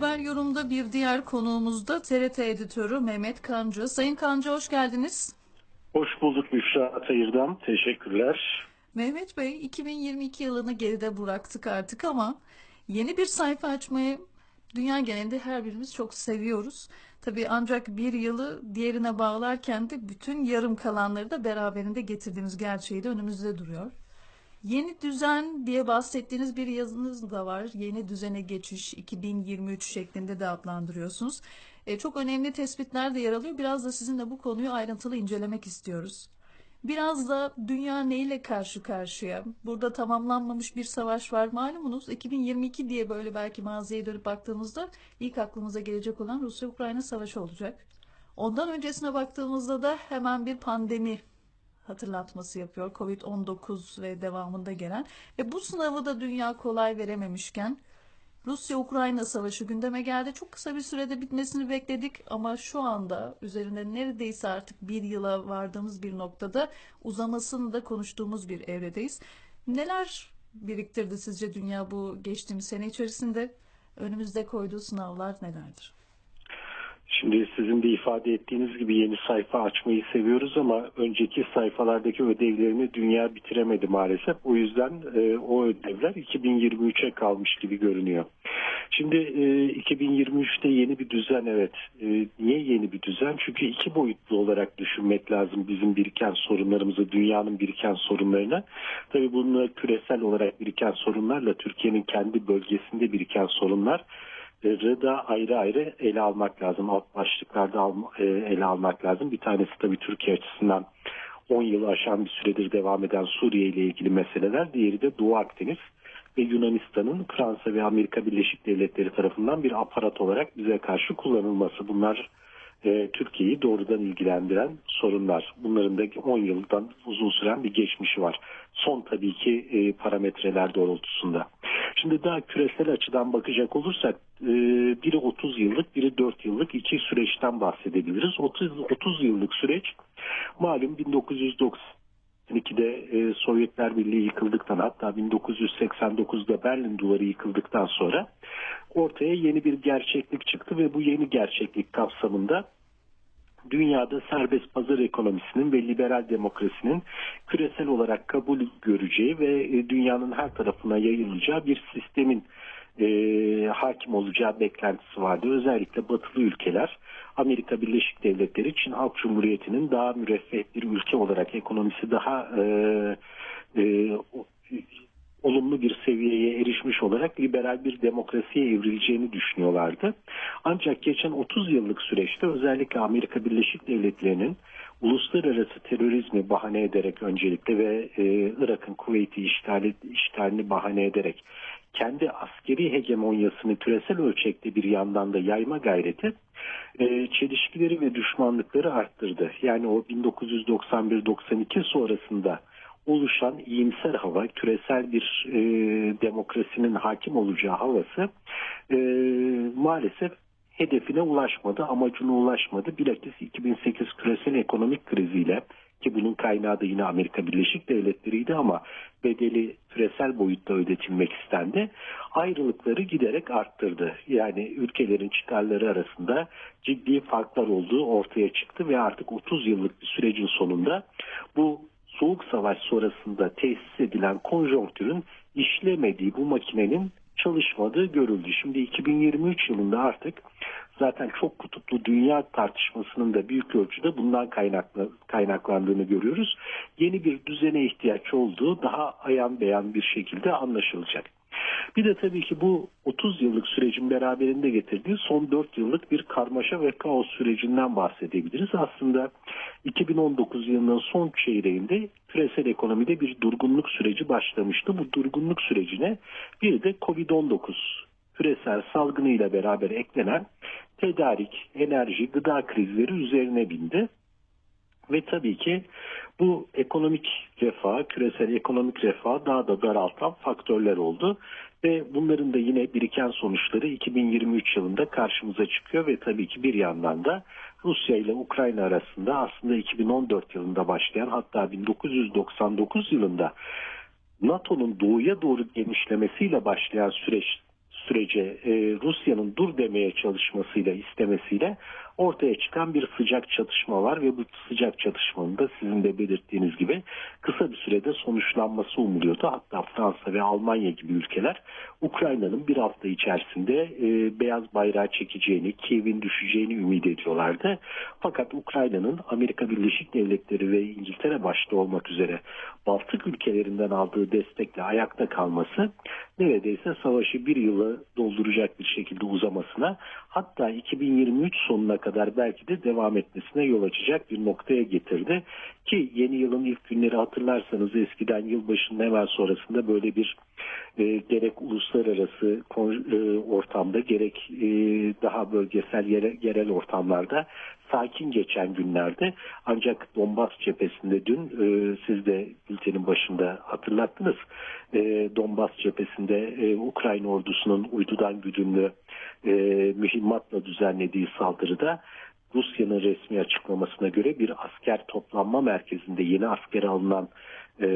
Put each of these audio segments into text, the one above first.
Haber Yorum'da bir diğer konuğumuz da TRT editörü Mehmet Kancı. Sayın Kancı hoş geldiniz. Hoş bulduk Büşra Atayır'dan. Teşekkürler. Mehmet Bey 2022 yılını geride bıraktık artık ama yeni bir sayfa açmayı dünya genelinde her birimiz çok seviyoruz. Tabii ancak bir yılı diğerine bağlarken de bütün yarım kalanları da beraberinde getirdiğimiz gerçeği de önümüzde duruyor. Yeni düzen diye bahsettiğiniz bir yazınız da var. Yeni düzene geçiş 2023 şeklinde de adlandırıyorsunuz. E, çok önemli tespitler de yer alıyor. Biraz da sizinle bu konuyu ayrıntılı incelemek istiyoruz. Biraz da dünya neyle karşı karşıya? Burada tamamlanmamış bir savaş var. Malumunuz 2022 diye böyle belki maziye dönüp baktığımızda ilk aklımıza gelecek olan Rusya-Ukrayna savaşı olacak. Ondan öncesine baktığımızda da hemen bir pandemi hatırlatması yapıyor. Covid-19 ve devamında gelen ve bu sınavı da dünya kolay verememişken Rusya-Ukrayna savaşı gündeme geldi. Çok kısa bir sürede bitmesini bekledik ama şu anda üzerinde neredeyse artık bir yıla vardığımız bir noktada uzamasını da konuştuğumuz bir evredeyiz. Neler biriktirdi sizce dünya bu geçtiğimiz sene içerisinde? Önümüzde koyduğu sınavlar nelerdir? Şimdi sizin de ifade ettiğiniz gibi yeni sayfa açmayı seviyoruz ama önceki sayfalardaki ödevlerini dünya bitiremedi maalesef. O yüzden e, o ödevler 2023'e kalmış gibi görünüyor. Şimdi e, 2023'te yeni bir düzen evet. E, niye yeni bir düzen? Çünkü iki boyutlu olarak düşünmek lazım bizim biriken sorunlarımızı, dünyanın biriken sorunlarını. Tabii bunlar küresel olarak biriken sorunlarla Türkiye'nin kendi bölgesinde biriken sorunlar da ayrı ayrı ele almak lazım. Alt başlıklarda e, ele almak lazım. Bir tanesi tabii Türkiye açısından 10 yılı aşan bir süredir devam eden Suriye ile ilgili meseleler. Diğeri de Doğu Akdeniz ve Yunanistan'ın Fransa ve Amerika Birleşik Devletleri tarafından bir aparat olarak bize karşı kullanılması. Bunlar e, Türkiye'yi doğrudan ilgilendiren sorunlar. Bunların da 10 yıldan uzun süren bir geçmişi var. Son tabii ki e, parametreler doğrultusunda. Şimdi daha küresel açıdan bakacak olursak e, biri 30 yıllık biri 4 yıllık iki süreçten bahsedebiliriz. 30, 30 yıllık süreç malum 1992'de e, Sovyetler Birliği yıkıldıktan hatta 1989'da Berlin Duvarı yıkıldıktan sonra ortaya yeni bir gerçeklik çıktı ve bu yeni gerçeklik kapsamında dünyada serbest pazar ekonomisinin ve liberal demokrasinin küresel olarak kabul göreceği ve e, dünyanın her tarafına yayılacağı bir sistemin e, hakim olacağı beklentisi vardı. Özellikle batılı ülkeler Amerika Birleşik Devletleri Çin Halk Cumhuriyeti'nin daha müreffeh bir ülke olarak ekonomisi daha e, e, olumlu bir seviyeye erişmiş olarak liberal bir demokrasiye evrileceğini düşünüyorlardı. Ancak geçen 30 yıllık süreçte özellikle Amerika Birleşik Devletleri'nin uluslararası terörizmi bahane ederek öncelikle ve e, Irak'ın Kuveyt'i işgali, işgalini bahane ederek kendi askeri hegemonyasını küresel ölçekte bir yandan da yayma gayreti e, çelişkileri ve düşmanlıkları arttırdı. Yani o 1991-92 sonrasında oluşan iyimser hava, küresel bir e, demokrasinin hakim olacağı havası e, maalesef hedefine ulaşmadı, amacına ulaşmadı. Bilakis 2008 küresel ekonomik kriziyle ki bunun kaynağı da yine Amerika Birleşik Devletleri'ydi ama bedeli küresel boyutta ödetilmek istendi. Ayrılıkları giderek arttırdı. Yani ülkelerin çıkarları arasında ciddi farklar olduğu ortaya çıktı ve artık 30 yıllık bir sürecin sonunda bu Soğuk Savaş sonrasında tesis edilen konjonktürün işlemediği bu makinenin çalışmadığı görüldü. Şimdi 2023 yılında artık zaten çok kutuplu dünya tartışmasının da büyük ölçüde bundan kaynaklı, kaynaklandığını görüyoruz. Yeni bir düzene ihtiyaç olduğu daha ayan beyan bir şekilde anlaşılacak. Bir de tabii ki bu 30 yıllık sürecin beraberinde getirdiği son 4 yıllık bir karmaşa ve kaos sürecinden bahsedebiliriz. Aslında 2019 yılının son çeyreğinde küresel ekonomide bir durgunluk süreci başlamıştı. Bu durgunluk sürecine bir de Covid-19 küresel salgınıyla beraber eklenen tedarik, enerji, gıda krizleri üzerine bindi. Ve tabii ki bu ekonomik refah, küresel ekonomik refah daha da daraltan faktörler oldu. Ve bunların da yine biriken sonuçları 2023 yılında karşımıza çıkıyor ve tabii ki bir yandan da Rusya ile Ukrayna arasında aslında 2014 yılında başlayan hatta 1999 yılında NATO'nun doğuya doğru genişlemesiyle başlayan süreç sürece e, Rusya'nın dur demeye çalışmasıyla istemesiyle ortaya çıkan bir sıcak çatışma var ve bu sıcak çatışmanın da sizin de belirttiğiniz gibi kısa bir sürede sonuçlanması umuluyordu. Hatta Fransa ve Almanya gibi ülkeler Ukrayna'nın bir hafta içerisinde e, beyaz bayrağı çekeceğini, Kiev'in düşeceğini ümit ediyorlardı. Fakat Ukrayna'nın Amerika Birleşik Devletleri ve İngiltere başta olmak üzere Baltık ülkelerinden aldığı destekle ayakta kalması neredeyse savaşı bir yılı dolduracak bir şekilde uzamasına hatta 2023 sonuna kadar belki de devam etmesine yol açacak bir noktaya getirdi. Ki yeni yılın ilk günleri hatırlarsanız eskiden yılbaşının hemen sonrasında böyle bir e, gerek uluslararası e, ortamda gerek e, daha bölgesel yere, yerel ortamlarda sakin geçen günlerde ancak Donbas cephesinde dün e, siz de bültenin başında hatırlattınız. E, Donbas cephesinde e, Ukrayna ordusunun uydudan güdümlü e, mühimmatla düzenlediği saldırıda Rusya'nın resmi açıklamasına göre bir asker toplanma merkezinde yeni asker alınan e,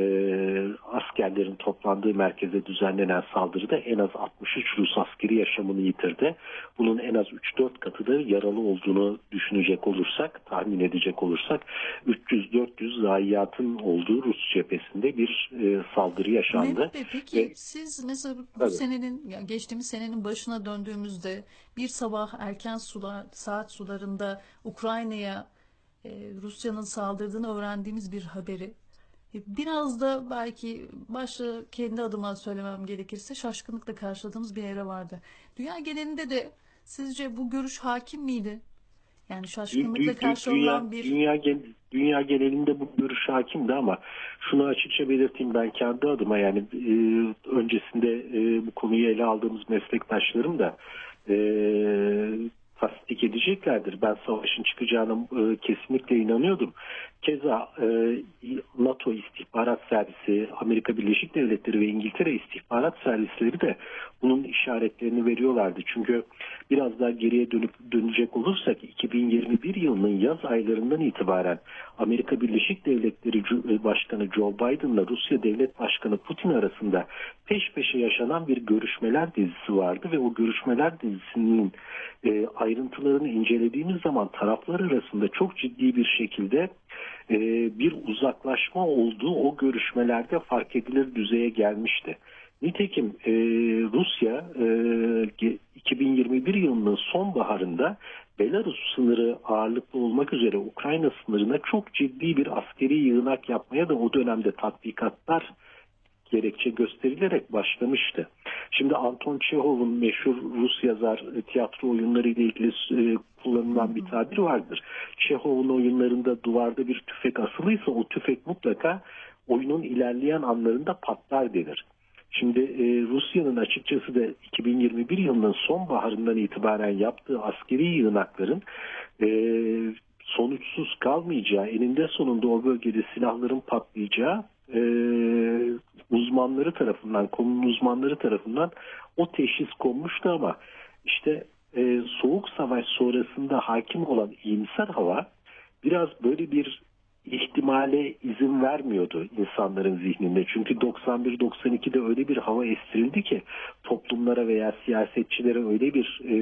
askerlerin toplandığı merkeze düzenlenen saldırıda en az 63 Rus askeri yaşamını yitirdi. Bunun en az 3-4 katı da yaralı olduğunu düşünecek olursak, tahmin edecek olursak 300-400 zayiatın olduğu Rus cephesinde bir e, saldırı yaşandı. Bey peki Ve- siz mesela bu Tabii. senenin geçtiğimiz senenin başına döndüğümüzde bir sabah erken sular saat sularında Ukrayna'ya e, Rusya'nın saldırdığını öğrendiğimiz bir haberi biraz da belki başta kendi adıma söylemem gerekirse şaşkınlıkla karşıladığımız bir yere vardı. Dünya genelinde de sizce bu görüş hakim miydi? Yani şaşkınlıkla karşılanan bir dünya, dünya genelinde bu görüş hakimdi ama şunu açıkça belirteyim ben kendi adıma yani e, öncesinde e, bu konuyu ele aldığımız meslektaşlarım da e, tasdik edeceklerdir. Ben savaşın çıkacağına e, kesinlikle inanıyordum. Keza e, NATO istihbarat servisi, Amerika Birleşik Devletleri ve İngiltere istihbarat servisleri de bunun işaretlerini veriyorlardı. Çünkü biraz daha geriye dönüp dönecek olursak 2021 yılının yaz aylarından itibaren Amerika Birleşik Devletleri Cu- Başkanı Joe Biden'la Rusya Devlet Başkanı Putin arasında peş peşe yaşanan bir görüşmeler dizisi vardı ve o görüşmeler dizisinin e, ayrıntılarını incelediğimiz zaman taraflar arasında çok ciddi bir şekilde e, bir uzaklaşma olduğu o görüşmelerde fark edilir düzeye gelmişti. Nitekim e, Rusya e, ge- 2021 yılının sonbaharında Belarus sınırı ağırlıklı olmak üzere Ukrayna sınırına çok ciddi bir askeri yığınak yapmaya da o dönemde tatbikatlar gerekçe gösterilerek başlamıştı. Şimdi Anton Çehov'un meşhur Rus yazar e, tiyatro oyunları ile ilgili e, kullanılan bir tabir vardır. Çehov'un oyunlarında duvarda bir tüfek asılıysa o tüfek mutlaka oyunun ilerleyen anlarında patlar denir. Şimdi e, Rusya'nın açıkçası da 2021 yılının sonbaharından itibaren yaptığı askeri yığınakların e, sonuçsuz kalmayacağı, eninde sonunda o bölgede silahların patlayacağı e, uzmanları tarafından, konunun uzmanları tarafından o teşhis konmuştu ama işte e, soğuk savaş sonrasında hakim olan iyimser hava biraz böyle bir ihtimale izin vermiyordu insanların zihninde. Çünkü 91-92'de öyle bir hava estirildi ki toplumlara veya siyasetçilere öyle bir e,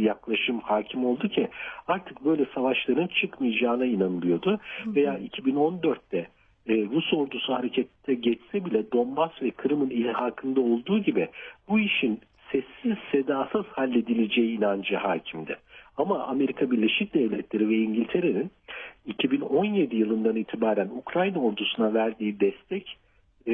yaklaşım hakim oldu ki artık böyle savaşların çıkmayacağına inanılıyordu. Veya 2014'te e, Rus ordusu harekete geçse bile Donbas ve Kırım'ın ilhakında olduğu gibi bu işin sessiz sedasız halledileceği inancı hakimdi. Ama Amerika Birleşik Devletleri ve İngiltere'nin 2017 yılından itibaren Ukrayna ordusuna verdiği destek e,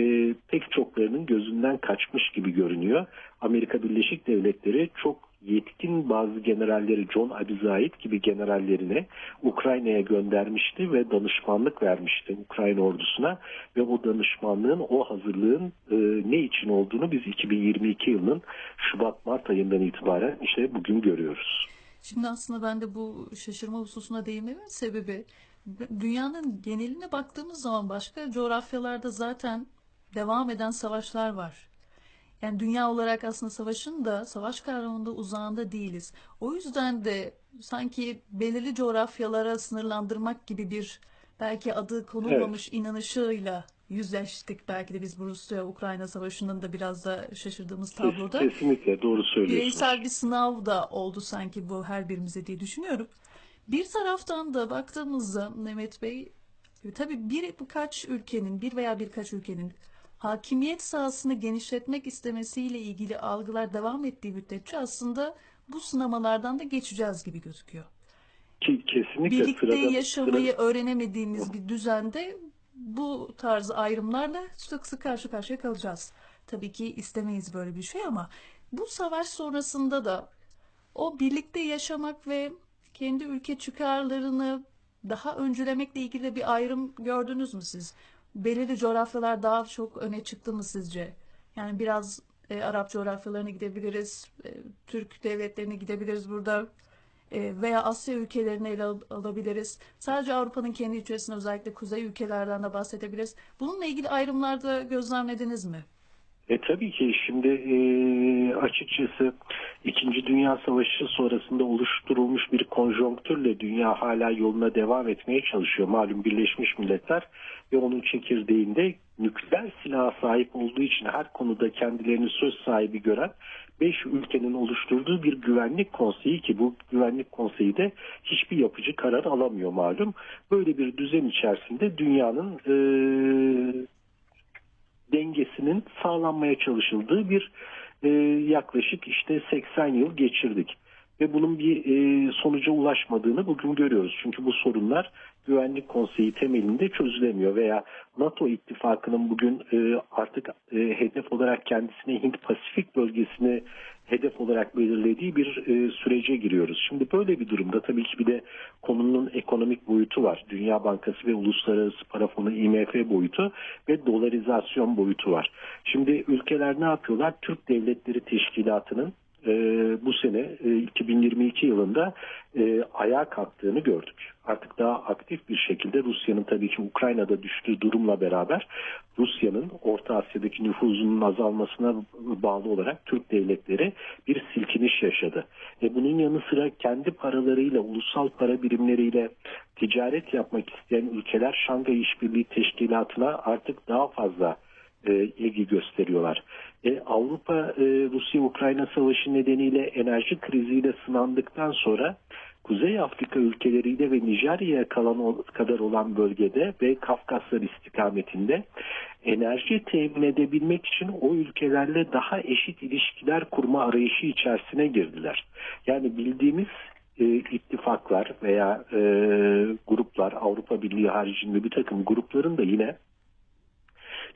pek çoklarının gözünden kaçmış gibi görünüyor. Amerika Birleşik Devletleri çok yetkin bazı generalleri John Abizait gibi generallerine Ukrayna'ya göndermişti ve danışmanlık vermişti Ukrayna ordusuna ve o danışmanlığın o hazırlığın e, ne için olduğunu biz 2022 yılının Şubat-Mart ayından itibaren işte bugün görüyoruz. Şimdi aslında ben de bu şaşırma hususuna değinmemin sebebi dünyanın geneline baktığımız zaman başka coğrafyalarda zaten devam eden savaşlar var. Yani dünya olarak aslında savaşın da savaş kavramında uzağında değiliz. O yüzden de sanki belirli coğrafyalara sınırlandırmak gibi bir belki adı konulmamış inanışıyla yüzleştik. Belki de biz bu Rusya-Ukrayna savaşının da biraz da şaşırdığımız tabloda. Kesinlikle doğru söylüyorsunuz. Bireysel bir sınav da oldu sanki bu her birimize diye düşünüyorum. Bir taraftan da baktığımızda Mehmet Bey, e, tabii bir birkaç ülkenin, bir veya birkaç ülkenin hakimiyet sahasını genişletmek istemesiyle ilgili algılar devam ettiği müddetçe aslında bu sınamalardan da geçeceğiz gibi gözüküyor. Ki, kesinlikle Birlikte sırada- yaşamayı sırada- öğrenemediğimiz bir düzende bu tarz ayrımlarla sık sık karşı karşıya kalacağız. Tabii ki istemeyiz böyle bir şey ama bu savaş sonrasında da o birlikte yaşamak ve kendi ülke çıkarlarını daha öncelemekle ilgili bir ayrım gördünüz mü siz? Belirli coğrafyalar daha çok öne çıktı mı sizce? Yani biraz e, Arap coğrafyalarına gidebiliriz, e, Türk devletlerine gidebiliriz burada e, veya Asya ülkelerini ele al- alabiliriz. Sadece Avrupa'nın kendi içerisinde özellikle kuzey ülkelerden de bahsedebiliriz. Bununla ilgili ayrımlarda gözlemlediniz mi? E tabii ki şimdi e, açıkçası İkinci Dünya Savaşı sonrasında oluşturulmuş bir konjonktürle dünya hala yoluna devam etmeye çalışıyor. Malum Birleşmiş Milletler ve onun çekirdeğinde nükleer silaha sahip olduğu için her konuda kendilerini söz sahibi gören 5 ülkenin oluşturduğu bir güvenlik konseyi ki bu güvenlik konseyi de hiçbir yapıcı karar alamıyor malum. Böyle bir düzen içerisinde dünyanın e, dengesinin sağlanmaya çalışıldığı bir e, yaklaşık işte 80 yıl geçirdik. Ve bunun bir e, sonuca ulaşmadığını bugün görüyoruz. Çünkü bu sorunlar Güvenlik Konseyi temelinde çözülemiyor veya NATO ittifakının bugün e, artık e, hedef olarak kendisine Hint-Pasifik bölgesini hedef olarak belirlediği bir e, sürece giriyoruz. Şimdi böyle bir durumda tabii ki bir de konunun ekonomik boyutu var. Dünya Bankası ve Uluslararası Para Fonu IMF boyutu ve dolarizasyon boyutu var. Şimdi ülkeler ne yapıyorlar? Türk Devletleri Teşkilatı'nın e, bu sene e, 2022 yılında e, ayağa kalktığını gördük. Artık daha aktif bir şekilde Rusya'nın tabii ki Ukrayna'da düştüğü durumla beraber Rusya'nın Orta Asya'daki nüfuzunun azalmasına bağlı olarak Türk devletleri bir silkiniş yaşadı. E bunun yanı sıra kendi paralarıyla, ulusal para birimleriyle ticaret yapmak isteyen ülkeler Şangay İşbirliği Teşkilatı'na artık daha fazla e, ilgi gösteriyorlar. E, Avrupa e, Rusya-Ukrayna savaşı nedeniyle enerji kriziyle sınandıktan sonra Kuzey Afrika ülkeleriyle ve Nijerya'ya kalan kadar olan bölgede ve Kafkaslar istikametinde enerji temin edebilmek için o ülkelerle daha eşit ilişkiler kurma arayışı içerisine girdiler. Yani bildiğimiz e, ittifaklar veya e, gruplar Avrupa Birliği haricinde bir takım grupların da yine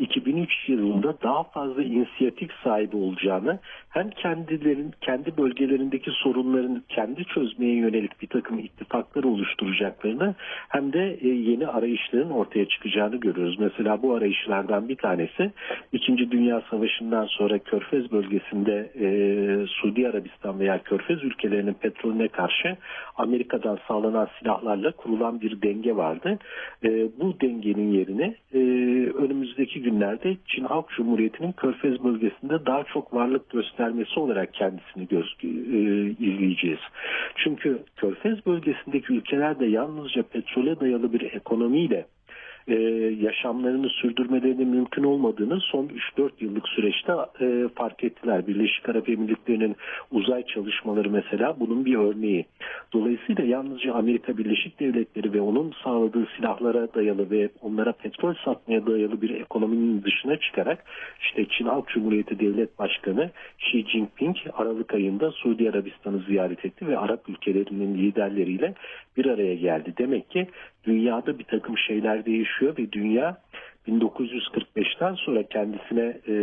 2003 yılında daha fazla inisiyatif sahibi olacağını hem kendilerin kendi bölgelerindeki sorunlarını kendi çözmeye yönelik bir takım ittifaklar oluşturacaklarını hem de e, yeni arayışların ortaya çıkacağını görüyoruz. Mesela bu arayışlardan bir tanesi 2. Dünya Savaşı'ndan sonra Körfez bölgesinde e, Suudi Arabistan veya Körfez ülkelerinin petrolüne karşı Amerika'dan sağlanan silahlarla kurulan bir denge vardı. E, bu dengenin yerine e, önümüzdeki günlerde Çin Halk Cumhuriyeti'nin Körfez bölgesinde daha çok varlık göstermesi olarak kendisini göz, e, izleyeceğiz. Çünkü Körfez bölgesindeki ülkeler de yalnızca petrole dayalı bir ekonomiyle e, yaşamlarını sürdürmelerinin mümkün olmadığını son 3-4 yıllık süreçte e, fark ettiler. Birleşik Arap Emirlikleri'nin uzay çalışmaları mesela bunun bir örneği. Dolayısıyla yalnızca Amerika Birleşik Devletleri ve onun sağladığı silahlara dayalı ve onlara petrol satmaya dayalı bir ekonominin dışına çıkarak işte Çin Halk Cumhuriyeti Devlet Başkanı Xi Jinping Aralık ayında Suudi Arabistan'ı ziyaret etti ve Arap ülkelerinin liderleriyle bir araya geldi. Demek ki dünyada bir takım şeyler değişiyor ve dünya 1945'ten sonra kendisine e,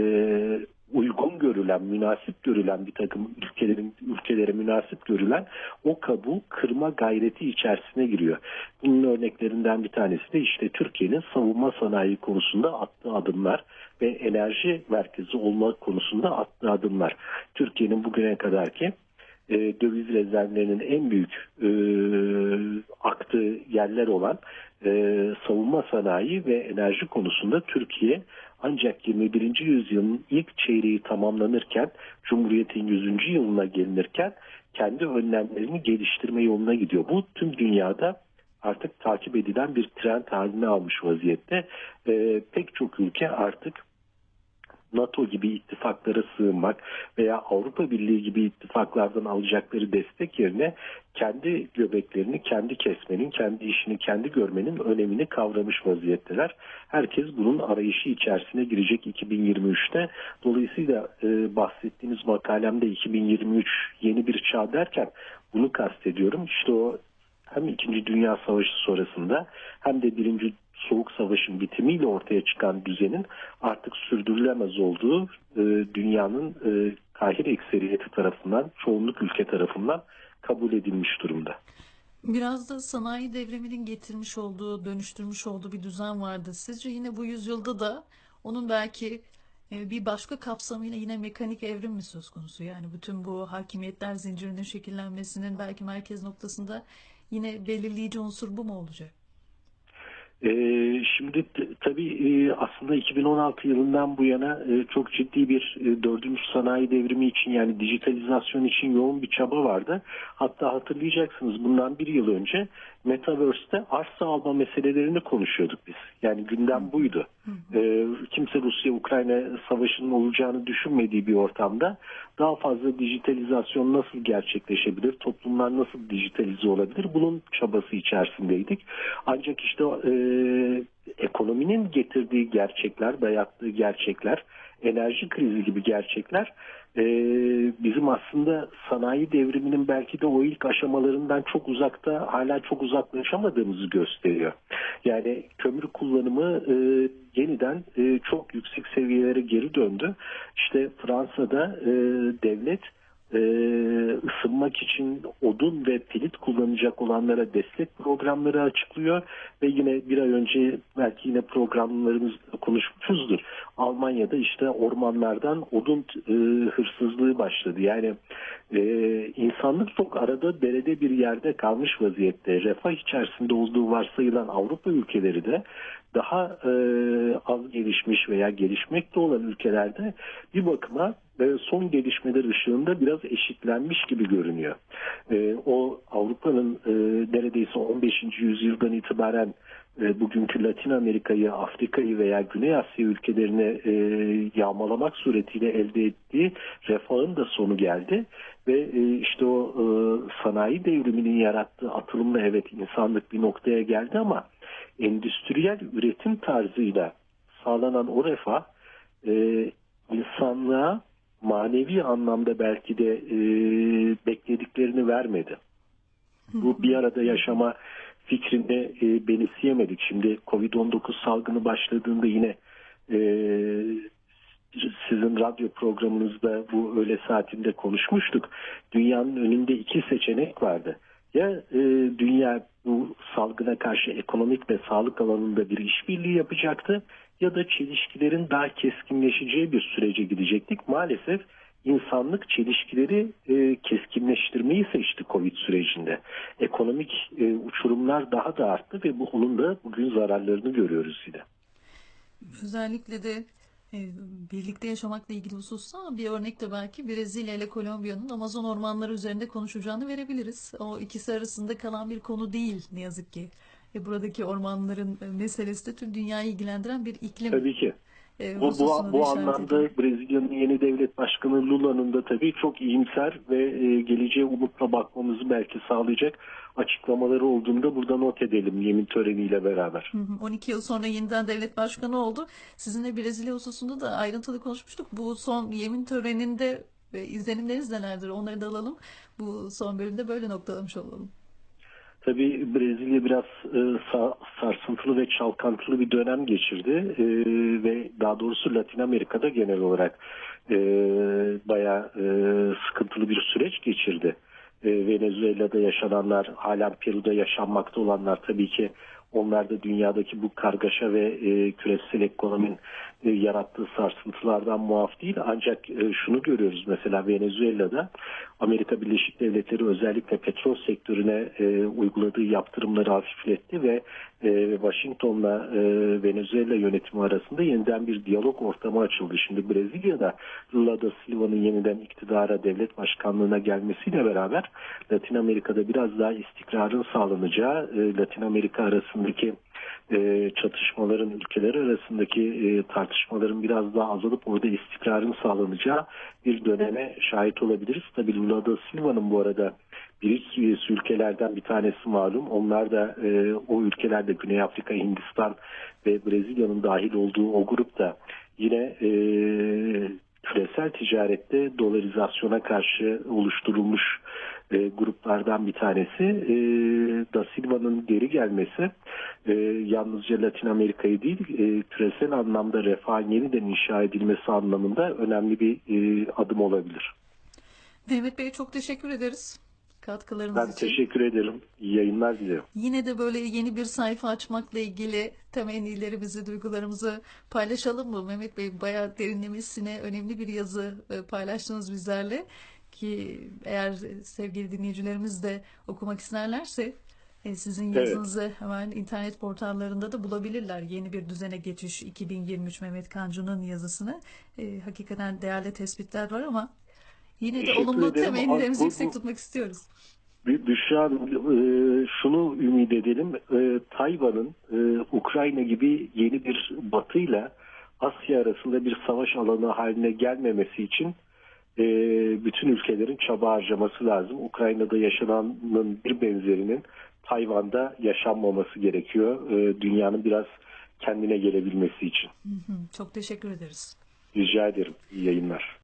uygun görülen, münasip görülen bir takım ülkelerin ülkelere münasip görülen o kabuğu kırma gayreti içerisine giriyor. Bunun örneklerinden bir tanesi de işte Türkiye'nin savunma sanayi konusunda attığı adımlar ve enerji merkezi olma konusunda attığı adımlar. Türkiye'nin bugüne kadar ki e, döviz rezervlerinin en büyük e, aktığı yerler olan e, savunma sanayi ve enerji konusunda Türkiye ancak 21. yüzyılın ilk çeyreği tamamlanırken Cumhuriyet'in 100. yılına gelinirken kendi önlemlerini geliştirme yoluna gidiyor. Bu tüm dünyada artık takip edilen bir trend haline almış vaziyette. E, pek çok ülke artık NATO gibi ittifaklara sığınmak veya Avrupa Birliği gibi ittifaklardan alacakları destek yerine kendi göbeklerini kendi kesmenin, kendi işini kendi görmenin önemini kavramış vaziyetteler. Herkes bunun arayışı içerisine girecek 2023'te. Dolayısıyla e, bahsettiğiniz makalemde 2023 yeni bir çağ derken bunu kastediyorum. İşte o hem 2. Dünya Savaşı sonrasında hem de 1. Soğuk Savaş'ın bitimiyle ortaya çıkan düzenin artık sürdürülemez olduğu e, dünyanın e, Kahire ekseriyeti tarafından, çoğunluk ülke tarafından kabul edilmiş durumda. Biraz da sanayi devriminin getirmiş olduğu, dönüştürmüş olduğu bir düzen vardı. Sizce yine bu yüzyılda da onun belki e, bir başka kapsamıyla yine mekanik evrim mi söz konusu? Yani bütün bu hakimiyetler zincirinin şekillenmesinin belki merkez noktasında yine belirleyici unsur bu mu olacak? Ee, şimdi tabii e, aslında 2016 yılından bu yana e, çok ciddi bir e, dördüncü sanayi devrimi için yani dijitalizasyon için yoğun bir çaba vardı. Hatta hatırlayacaksınız bundan bir yıl önce Metaverse'te arsa alma meselelerini konuşuyorduk biz. Yani gündem buydu. Ee, kimse Rusya-Ukrayna savaşının olacağını düşünmediği bir ortamda daha fazla dijitalizasyon nasıl gerçekleşebilir, toplumlar nasıl dijitalize olabilir bunun çabası içerisindeydik. Ancak işte e, ekonominin getirdiği gerçekler, dayattığı gerçekler, enerji krizi gibi gerçekler e, bizim aslında sanayi devriminin belki de o ilk aşamalarından çok uzakta, hala çok uzaklaşamadığımızı gösteriyor. Yani kömür kullanımı e, yeniden e, çok yüksek seviyelere geri döndü. İşte Fransa'da e, devlet ısınmak için odun ve pilit kullanacak olanlara destek programları açıklıyor ve yine bir ay önce belki yine programlarımızda konuşmuşuzdur. Almanya'da işte ormanlardan odun e, hırsızlığı başladı. Yani e, insanlık çok arada derede bir yerde kalmış vaziyette. Refah içerisinde olduğu varsayılan Avrupa ülkeleri de daha e, az gelişmiş veya gelişmekte olan ülkelerde bir bakıma son gelişmeler ışığında biraz eşitlenmiş gibi görünüyor. E, o Avrupa'nın e, neredeyse 15. yüzyıldan itibaren e, bugünkü Latin Amerika'yı, Afrika'yı veya Güney Asya ülkelerini e, yağmalamak suretiyle elde ettiği refahın da sonu geldi ve e, işte o e, sanayi devriminin yarattığı atılımla evet insanlık bir noktaya geldi ama endüstriyel üretim tarzıyla sağlanan o refah e, insanlığa manevi anlamda belki de e, beklediklerini vermedi. Bu bir arada yaşama fikrini e, benimseyemedik. Şimdi Covid-19 salgını başladığında yine e, sizin radyo programınızda bu öğle saatinde konuşmuştuk. Dünyanın önünde iki seçenek vardı. Ya e, dünya bu salgına karşı ekonomik ve sağlık alanında bir işbirliği yapacaktı ya da çelişkilerin daha keskinleşeceği bir sürece gidecektik. Maalesef insanlık çelişkileri e, keskinleştirmeyi seçti Covid sürecinde. Ekonomik e, uçurumlar daha da arttı ve bu onun da bugün zararlarını görüyoruz yine. Özellikle de birlikte yaşamakla ilgili hususta bir örnek de belki Brezilya ile Kolombiya'nın Amazon ormanları üzerinde konuşacağını verebiliriz. O ikisi arasında kalan bir konu değil ne yazık ki. E, buradaki ormanların meselesi de tüm dünyayı ilgilendiren bir iklim Tabii ki. E, Bu, bu, bu anlamda ediyor. Brezilya'nın yeni devlet başkanı Lula'nın da tabii çok iyimser ve e, geleceğe umutla bakmamızı belki sağlayacak açıklamaları olduğunda burada not edelim yemin töreniyle beraber. Hı hı. 12 yıl sonra yeniden devlet başkanı oldu. Sizinle Brezilya hususunda da ayrıntılı konuşmuştuk. Bu son yemin töreninde e, izlenimleriniz nelerdir? Onları da alalım. Bu son bölümde böyle noktalamış olalım. Tabii Brezilya biraz e, sa- sarsıntılı ve çalkantılı bir dönem geçirdi E, ve daha doğrusu Latin Amerika'da genel olarak e, bayağı e, sıkıntılı bir süreç geçirdi. E, Venezuela'da yaşananlar, halen Peru'da yaşanmakta olanlar tabii ki Onlar da dünyadaki bu kargaşa ve e, küresel ekonominin e, yarattığı sarsıntılardan muaf değil. Ancak e, şunu görüyoruz mesela Venezuela'da Amerika Birleşik Devletleri özellikle petrol sektörüne e, uyguladığı yaptırımları hafifletti ve e, Washington'la e, Venezuela yönetimi arasında yeniden bir diyalog ortamı açıldı. Şimdi Brezilya'da Lula da Silva'nın yeniden iktidara devlet başkanlığına gelmesiyle beraber Latin Amerika'da biraz daha istikrarın sağlanacağı, e, Latin Amerika arasındaki e, çatışmaların ülkeler arasındaki e, tartışmaların biraz daha azalıp orada istikrarın sağlanacağı bir döneme şahit olabiliriz. Tabii Lula da Silva'nın bu arada BRICS üyesi ülkelerden bir tanesi malum. Onlar da e, o ülkelerde Güney Afrika, Hindistan ve Brezilya'nın dahil olduğu o grupta yine e, küresel ticarette dolarizasyona karşı oluşturulmuş e, gruplardan bir tanesi. E, da Silva'nın geri gelmesi e, yalnızca Latin Amerika'yı değil e, küresel anlamda refahın yeniden inşa edilmesi anlamında önemli bir e, adım olabilir. Mehmet Bey çok teşekkür ederiz katkılarınız Ben için. teşekkür ederim. İyi yayınlar diliyorum. Yine de böyle yeni bir sayfa açmakla ilgili temennilerimizi, duygularımızı paylaşalım mı? Mehmet Bey bayağı derinlemesine önemli bir yazı e, paylaştınız bizlerle ki eğer sevgili dinleyicilerimiz de okumak isterlerse e, sizin Evet. yazınızı hemen internet portallarında da bulabilirler. Yeni bir düzene geçiş 2023 Mehmet Kancu'nun yazısını. E, hakikaten değerli tespitler var ama yine de Teşekkür olumlu ederim. temennilerimizi yüksek tutmak istiyoruz. Bü- Büşra e, şunu ümit edelim. E, Tayvan'ın Ukrayna gibi yeni bir batıyla Asya arasında bir savaş alanı haline gelmemesi için e, bütün ülkelerin çaba harcaması lazım. Ukrayna'da yaşananın bir benzerinin Tayvan'da yaşanmaması gerekiyor. E, dünyanın biraz kendine gelebilmesi için. Çok teşekkür ederiz. Rica ederim. İyi yayınlar.